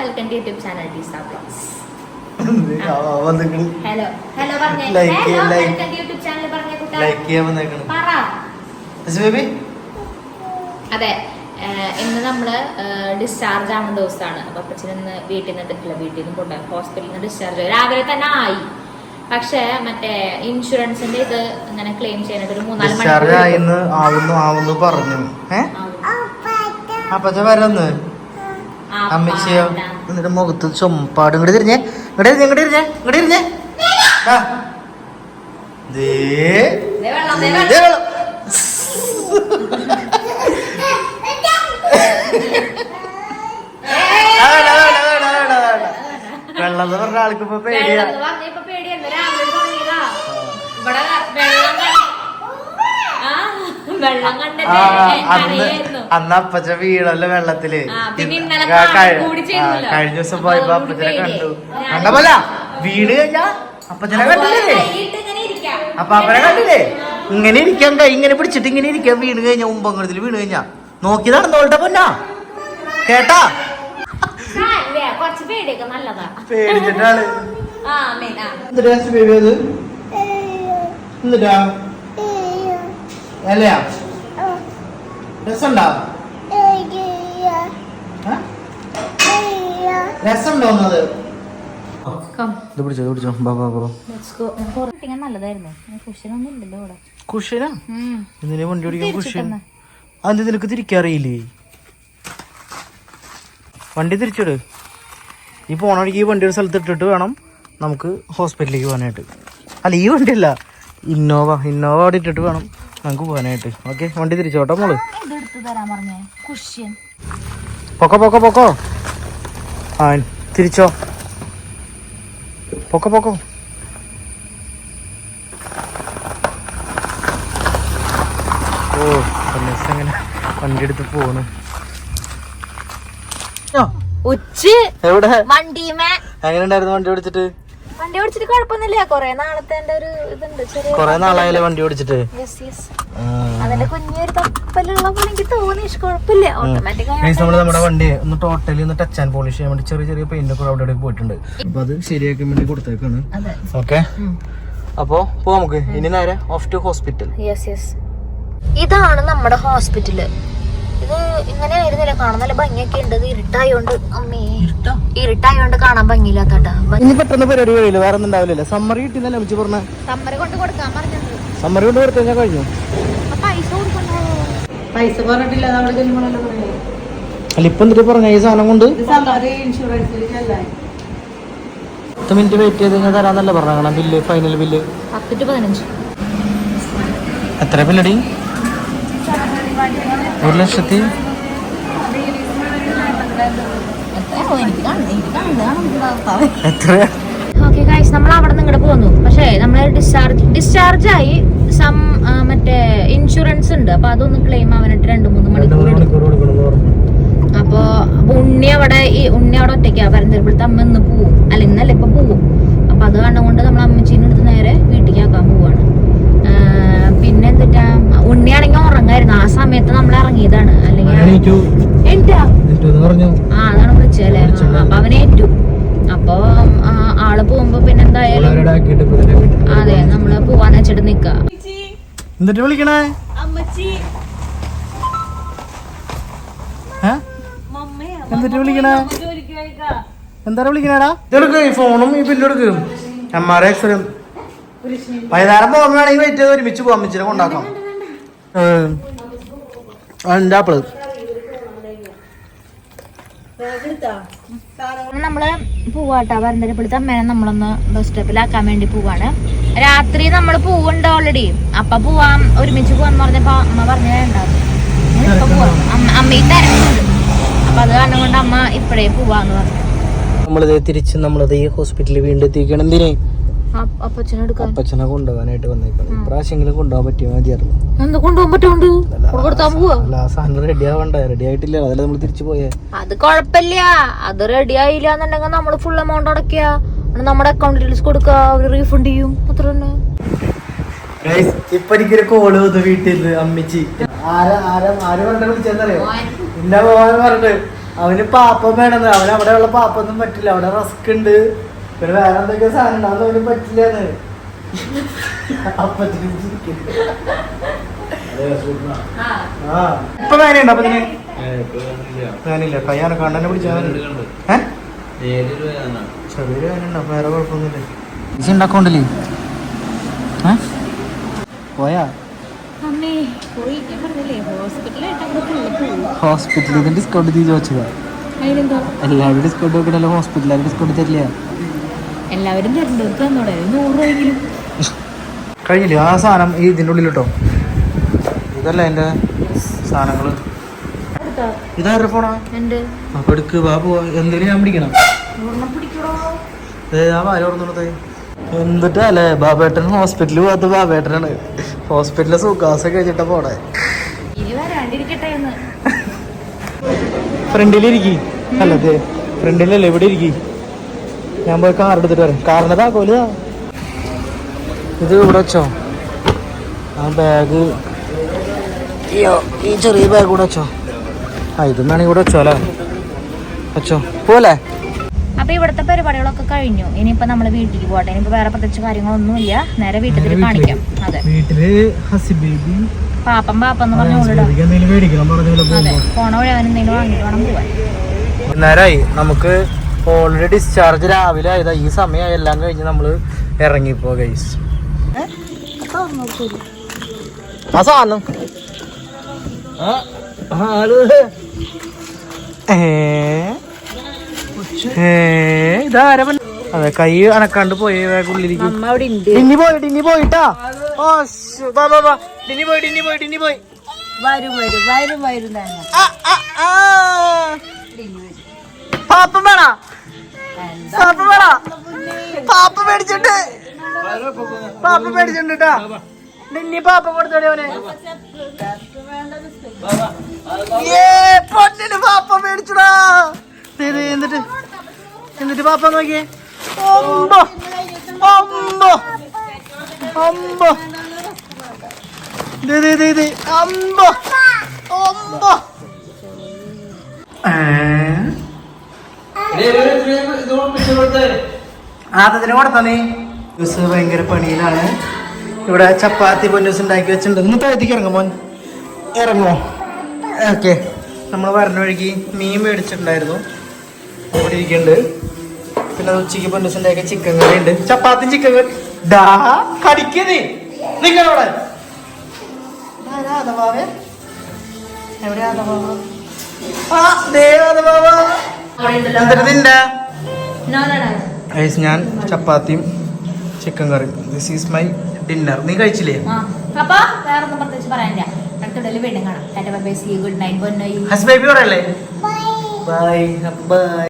Welcome to YouTube channel ടീസ blogs hello hello പറഞ്ഞേ. Hello welcome to YouTube channel പറഞ്ഞേ കുട്ടാ ലൈക്ക് ചെയ്യാൻ വന്നേക്കണം. പറ. ബേബി? അതെ ഏഹ് ഇന്ന് നമ്മൾ ഡിസ്ചാർജ് ആവുന്ന ദിവസമാണ്. അപ്പൊ അപ്പച്ചൻ ഇന്ന് വീട്ടിൽ നിന്ന് എടുക്കില്ല വീട്ടിൽ നിന്ന് കൊണ്ടുപോയി. ഹോസ്പിറ്റലിൽ നിന്ന് ഡിസ്ചാർജ് രാവിലെ തന്നെ ആയി. പക്ഷേ മറ്റേ ഇൻഷുറൻസിന്റെ ഇത് ഇങ്ങനെ ക്ലെയിം ചെയ്യാനായിട്ട് ഒരു മൂന്നാൽ ഡിസ്ചാർജ് മണിക്കൂർ ആയിന്ന് ആവുന്നു ആവുന്നു പറഞ്ഞു. ഏ? അപ്പച്ച വരന്ന്. അമ്മച്ചിയോ. എന്നിട്ട് മുഖത്ത് ചുമപ്പാട്. ഇങ്ങോട്ട് തിരിഞ്ഞേ. ഇങ്ങോട്ട് തിരിഞ്ഞേ ഇങ്ങോട്ട് തിരിഞ്ഞേ ഇങ്ങോട്ട് തിരിഞ്ഞേ. വെള്ളം, എന്ന് പറഞ്ഞ ആൾക്ക് ഇപ്പൊ പേടിയാ. വെള്ളം കണ്ടത് അന്ന് അപ്പച്ച വീണല്ലോ വെള്ളത്തിൽ. കഴിഞ്ഞ ദിവസം പോയപ്പോ അപ്പച്ചനെ കണ്ടു. കണ്ട കണ്ടപ്പോല വീട് കഴിഞ്ഞാ അപ്പച്ചനെ കണ്ടില്ലേ? കൈയിട്ട് ഇങ്ങനെ ഇരിക്കാം. അപ്പൊ അവനെ കണ്ടില്ലേ? ഇങ്ങനെ ഇരിക്കാൻ കൈ ഇങ്ങനെ പിടിച്ചിട്ട് ഇങ്ങനെ ഇരിക്കാൻ വീണ് കഴിഞ്ഞ മുമ്പങ്ങനത്തിൽ വീണ് കഴിഞ്ഞാ. നോക്കി നടന്നോളട്ടെ പൊന്നാ. കേട്ടാ? പേടിച്ചിട്ടാണ്. എന്നിട്ടാ അല്ലയാ. രസമുണ്ടാ? രസമുണ്ടോന്നത്. അത് നിനക്ക് തിരിക്കറിയില്ലേ വണ്ടി തിരിച്ചിട്. ഈ പോണി ഈ വണ്ടി ഒരു സ്ഥലത്ത് ഇട്ടിട്ട് വേണം നമുക്ക് ഹോസ്പിറ്റലിലേക്ക് പോകാനായിട്ട്. അല്ല ഈ വണ്ടിയല്ല. ഇന്നോവ ഇന്നോവ അവിടെ ഇട്ടിട്ട് വേണം. നമുക്ക് പോകാനായിട്ട് ഓക്കെ വണ്ടി തിരിച്ചോട്ടോ മോൾ. ഇത് എടുത്ത് തരാൻ പറഞ്ഞേ. കുഷ്യൻ. പൊക്കോ പൊക്കോ പൊക്കോ. ആ തിരിച്ചോ. പൊക്കോ പൊക്കോ. ഓ അങ്ങനെ എങ്ങനെ വണ്ടി എടുത്ത് പോണു ഉച്ച. എവിടെ? വണ്ടിമേ. എങ്ങനെ ഉണ്ടായിരുന്നു വണ്ടി ഓടിച്ചിട്ട് വണ്ടി ഓടിച്ചിട്ട് കുഴപ്പമൊന്നുമില്ല. കൊറേ നാളത്തെ എന്റെ ഒരു ഇതുണ്ട് ചെറിയ കൊറേ നാളായാലേ വണ്ടി ഓടിച്ചിട്ട്? അതിന്റെ കുഞ്ഞൊരു തപ്പലുള്ള പോലെ എനിക്ക് തോന്നി കുഴപ്പമില്ല. ഓട്ടോമാറ്റിക് നമ്മൾ നമ്മുടെ വണ്ടി ഒന്ന് ടോട്ടലി ഒന്ന് ടച്ച് ആൻഡ് പോളിഷ് ചെയ്യാൻ വേണ്ടി ചെറിയ ചെറിയ പെയിന്റ് ഒക്കെ അവിടെ പോയിട്ടുണ്ട്. അപ്പൊ അത് ശരിയാക്കാൻ വേണ്ടി കൊടുത്തേക്കാണ്. ഓക്കെ അപ്പോ പോ നമുക്ക്. ഇനി നേരെ off to hospital yes yes ഇതാണ് നമ്മുടെ ഹോസ്പിറ്റൽ ഇത് ഇങ്ങനെ ആയിരുന്നില്ല കാണാൻ നല്ല ഭംഗിയൊക്കെ ഉണ്ട്. ഇത് ഇരുട്ടായോണ്ട് അമ്മേ. ഇരുട്ടായോണ്ട് കാണാൻ ഭംഗിയില്ലാത്തട്ടാ. ഇനി പെട്ടെന്ന് പരിപാടി കഴിയില്ല വേറെ ഒന്നും ഉണ്ടാവില്ല സമ്മറി കിട്ടിയെന്നല്ലേ അമ്മച്ചി പറഞ്ഞ? സമ്മറി കൊണ്ട് കൊടുക്കാൻ പറഞ്ഞത് സമ്മറി കൊണ്ട് കൊടുത്തു കഴിഞ്ഞു പൈസ കൊടുക്കണ്ടോ? പൈസ പറഞ്ഞിട്ടില്ല. അല്ല ഇപ്പൊ എന്തിട്ട് പറഞ്ഞ ഈ സാധനം കൊണ്ട്? പത്ത് മിനിറ്റ് വെയിറ്റ് ചെയ്ത് കഴിഞ്ഞാൽ തരാന്നല്ലേ പറഞ്ഞ? ബില്ല് ഫൈനൽ ബില്ല് പത്ത് ടു പതിനഞ്ച്. എത്ര ബില്ലടി ഒരു ലക്ഷത്തി? എത്രയാണോ എനിക്ക് കാണുന്നത് എനിക്ക് കാണുന്നത് എത്ര ഓക്കെ ഗായ്സ് നമ്മൾ അവിടെ നിന്ന് ഇങ്ങോട്ട് പോന്നു പക്ഷേ നമ്മൾ ഡിസ്ചാർജ് ഡിസ്ചാർജ് ആയി സം മറ്റേ ഇൻഷുറൻസ് ഉണ്ട്. അപ്പൊ അതൊന്ന് ക്ലെയിം ആവാനായിട്ട് രണ്ട് മൂന്ന് മണിക്കൂർ അപ്പൊ അപ്പൊ ഉണ്ണി അവിടെ ഈ ഉണ്ണി അവിടെ ഒറ്റയ്ക്കാ. പരന്തരപ്പെടുത്ത് അമ്മ ഇന്ന് പോവും. അല്ല ഇന്നല്ല ഇപ്പൊ പോവും. അപ്പൊ അത് കണ്ടുകൊണ്ട് കൊണ്ട് നമ്മൾ അമ്മച്ചീനെ എടുത്ത് നേരെ വീട്ടിലേക്ക് ആക്കാൻ പോവാണ് ആ, പിന്നെ എന്തിട്ടാ ഉണ്ണിയാണെങ്കിൽ ഉറങ്ങായിരുന്നു ആ സമയത്ത് നമ്മൾ ഇറങ്ങിയതാണ് അല്ലെങ്കിൽ എന്താ എന്ന് പറഞ്ഞു? ആ അതാണ് വിളിച്ചല്ലേ അപ്പൊ അവനേറ്റു അപ്പൊ ആൾ പോകുമ്പോ പിന്നെ എന്തായാലും അതെ നമ്മൾ പോവാന്ന് വെച്ചിട്ട് നിക്ക. എന്നിട്ട് വിളിക്കണേ? ഏ? എന്നിട്ട് വിളിക്കണേ? എന്താ വിളിക്കണേടാ ഇതെടുക്ക് ഈ ഫോണും ഈ വൈകുന്നേരം പോകുമ്പോഴാണെങ്കിൽ വെയിറ്റ് ചെയ്ത് ഒരുമിച്ച് പോകാൻ വെച്ചിട്ട് കൊണ്ടാക്കാം. ആപ്പിൾ നമ്മൾ പോവാട്ടാ പരന്തരപ്പെടുത്ത അമ്മേനെ നമ്മളൊന്ന് ബസ് സ്റ്റോപ്പിലാക്കാൻ വേണ്ടി പോവാണ്. രാത്രി നമ്മൾ പോവുണ്ട് ഓൾറെഡി അപ്പൊ പോവാം ഒരുമിച്ച് പോവാന്ന് പറഞ്ഞപ്പോ അമ്മ പറഞ്ഞുണ്ടാവും അമ്മ- ഈ തിരക്കുണ്ട് അപ്പൊ അത് കാരണം കൊണ്ട് അമ്മ ഇപ്പഴേ പോവാന്ന് പറഞ്ഞു. നമ്മളിത് തിരിച്ച് നമ്മളത് ഈ ഹോസ്പിറ്റലിൽ വീണ്ടും എത്തിക്കണം എന്തിനേ? അപ്പച്ചനെ കൊണ്ടുപോകാനായിട്ട് വന്നേക്കണം. ഇപ്രാവശ്യമെങ്കിലും കൊണ്ടുപോകാൻ പറ്റിയ മതിയായിരുന്നു. റെഡി ആവണ്ട? റെഡി ആയിട്ടില്ല. അതല്ല നമ്മൾ തിരിച്ചു പോയേ? അത് കുഴപ്പമില്ല അത് റെഡി ആയില്ല എന്നുണ്ടെങ്കിൽ നമ്മൾ ഫുൾ എമൗണ്ട് നമ്മുടെ അക്കൗണ്ട് ഡീറ്റെയിൽസ് കൊടുക്കുക. അവർ റീഫണ്ട് ചെയ്യും. അത്ര തന്നെ. ഇപ്പൊ എനിക്കൊരു കോൾ വന്നു വീട്ടിൽ നിന്ന് അമ്മിച്ചി. ആരാ ആരാ ആര് പറഞ്ഞ വിളിച്ചെന്നറിയോ? ഇന്ന പോവാൻ പറഞ്ഞിട്ട് അവന് പാപ്പം വേണമെന്ന്. അവൻ അവിടെ ഉള്ള പാപ്പൊന്നും പറ്റില്ല. അവിടെ റിസ്ക് ഉണ്ട്. പിന്നെ വേറെ എന്തൊക്കെ സാധനം ഉണ്ട്. അതൊന്നും അവന് പറ്റില്ലെന്ന് ഇപ്പൊ വേനയുണ്ട് അപ്പത്തിന് വേനില്ല കയ്യാനെ കണ്ണനെ പിടിച്ചാൽ ഏഹ് ചെറിയൊരു വേനുണ്ടോ അപ്പൊ വേറെ കുഴപ്പമൊന്നുമില്ല. പൈസ ഉണ്ടാക്കോണ്ടല്ലേ പോയാ? ഹോസ്പിറ്റലിൽ ഡിസ്കൗണ്ട് ചോദിച്ചതാ. എല്ലാവരും ഡിസ്കൗണ്ട് നോക്കണല്ലോ ഹോസ്പിറ്റലിൽ ഡിസ്കൗണ്ട് തരില്ല? എല്ലാവരും തരണ്ടവർക്ക് തന്നോടെ ഒരു നൂറ് രൂപയെങ്കിലും കഴിഞ്ഞില്ലേ? ആ സാധനം ഈ ഇതിന്റെ ഉള്ളിൽ കേട്ടോ ഇതല്ല എന്റെ സാധനങ്ങൾ ഇതാരുടെ ഫോണാ? ഉണ്ട് അപ്പൊ എടുക്ക് ബാബു എന്തെങ്കിലും ഞാൻ പിടിക്കണം. എന്നിട്ടല്ലേ? ബാബേട്ടൻ ഹോസ്പിറ്റലിൽ പോകാത്ത ബാബേട്ടനാണ്. ഹോസ്പിറ്റലിലെ സുഖാസൊക്കെ കഴിഞ്ഞിട്ട പോടെ ഫ്രണ്ടിലിരിക്കി. അല്ലേ ഫ്രണ്ടിലല്ലേ? ഇവിടെ ഇരിക്കി ഞാൻ പോയി കാർ എടുത്തിട്ട് വരാം. കാറിന്റെതാ താക്കോൽ ഇത് ഇവിടെ വെച്ചോ? ആ ബാഗ് ഈ ചെറിയ ബാഗ് കൂടെ വെച്ചോ. ആ ഇതും വേണമെങ്കിൽ ഇവിടെ വെച്ചോ അല്ലേ? വെച്ചോ. പോലെ അപ്പൊ ഇവിടുത്തെ പരിപാടികളൊക്കെ കഴിഞ്ഞു. ഇനിയിപ്പോ നമ്മൾ വീട്ടിലേക്ക് പോകട്ടെ. ഇനിയിപ്പോ വേറെ പ്രത്യേകിച്ച് കാര്യങ്ങളൊന്നുമില്ല. നേരെ വീട്ടിൽ കാണിക്കാം. അതെ. വീട്ടിൽ പാപ്പം പാപ്പം എന്ന് പറഞ്ഞ പോണ വഴി അവൻ എന്തെങ്കിലും വാങ്ങിയിട്ട് വേണം പോവാൻ. നേരായി. നമുക്ക് ഓൾറെഡി ഡിസ്ചാർജ് രാവിലെ ആയതാ. ഈ സമയം എല്ലാം കഴിഞ്ഞ് നമ്മൾ ഇറങ്ങിപ്പോ ഗൈസ് ആ സാധനം? അതെ കൈ അനക്കാണ്ട് പോയി ഉള്ളിലേക്ക്. അമ്മ അവിടെ ഉണ്ട് ഡിന്നി പോയി ഡിന്നി പോയിട്ടാ ഓ ഡിന്നി പോയി ഡിന്നി പോയി ഡിന്നി പോയി. വരും വരും വരും വരും ആ, ആ, ആ. പാപ്പം വേണ? പാപ്പം വേണ പാപ്പ മേടിച്ചിട്ട്. പാപ്പ മേടിച്ചിട്ടുണ്ട്? കേട്ടാ ഡിന്നി പാപ്പ കൊടുത്തോടെ അവന്. ഏ, പൊന്നിന് പാപ്പ മേടിച്ചുടാ. എന്നിട്ട് എന്നിട്ട് പാപ്പ നോക്കിയേ. ഒമ്പോ ഒമ്പോ ഒമ്പോ അമ്പോ ഒമ്പോ ആദ്യത്തിന് കൊടുത്ത നീ ഭയങ്കര പണിയിലാണ്. ഇവിടെ ചപ്പാത്തി പൊന്നൂസ് ഉണ്ടാക്കി വെച്ചിട്ടുണ്ട്. ഒന്ന് താഴത്തേക്ക് ഇറങ്ങും മോൻ. ഇറങ്ങുമോ ഓക്കെ. നമ്മൾ വരണ വഴിക്ക് മീൻ മേടിച്ചിട്ടുണ്ടായിരുന്നു. ഇവിടെ ഇരിക്കുന്നുണ്ട്. പിന്നെ ഉച്ചയ്ക്ക് പൊന്നൂസ് ഉണ്ടാക്കിയ ചിക്കൻ കറി ഉണ്ട്. ചപ്പാത്തി ചിക്കൻ കറി ഡാ നിങ്ങളവിടെ. എവിടെയാ എവിടെ രാധവാവ ആ ഞാൻ ചപ്പാത്തിയും ചിക്കൻ കറിയും. ദിസ് ഈസ് മൈ ഡിന്നർ നീ കഴിച്ചില്ലേ? അപ്പൊ വേറെ ഒന്നും പ്രത്യേകിച്ച് പറയാനില്ല. അടുത്തിടയിൽ വീണ്ടും കാണാം. Tata bye bye see good night bye ഹസ് ബേബി പറയല്ലേ? Bye bye